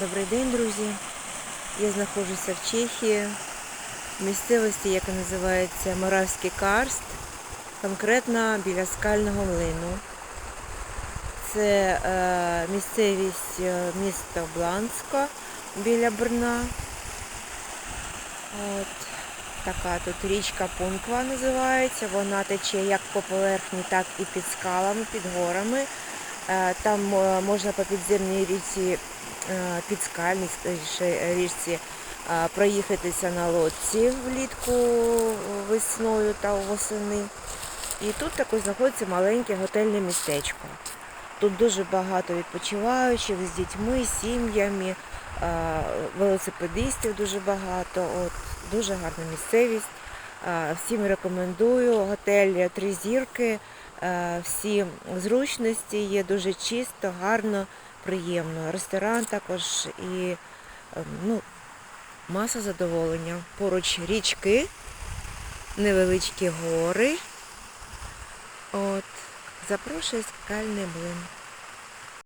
Добрий день, друзі. Я знаходжуся в Чехії, в місцевості, яка називається Моравський Карст, конкретно біля скального млину. Це е, місцевість е, міста Бланська біля Брна. От така тут річка Пунква називається. Вона тече як по поверхні, так і під скалами, під горами. Е, Там е, можна по підземній річці, е, підскальній річці е, проїхатися на лодці влітку е, весною та восени. І тут також знаходиться маленьке готельне містечко. Тут дуже багато відпочиваючих з дітьми, сім'ями, е, велосипедистів дуже багато. От, дуже гарна місцевість. Е, Всім рекомендую. Готель три зірки. Е, Всі зручності є дуже чисто, гарно, приємно. Ресторан також і е, ну, маса задоволення. Поруч річки, невеличкі гори. От, запрошую скальний млин.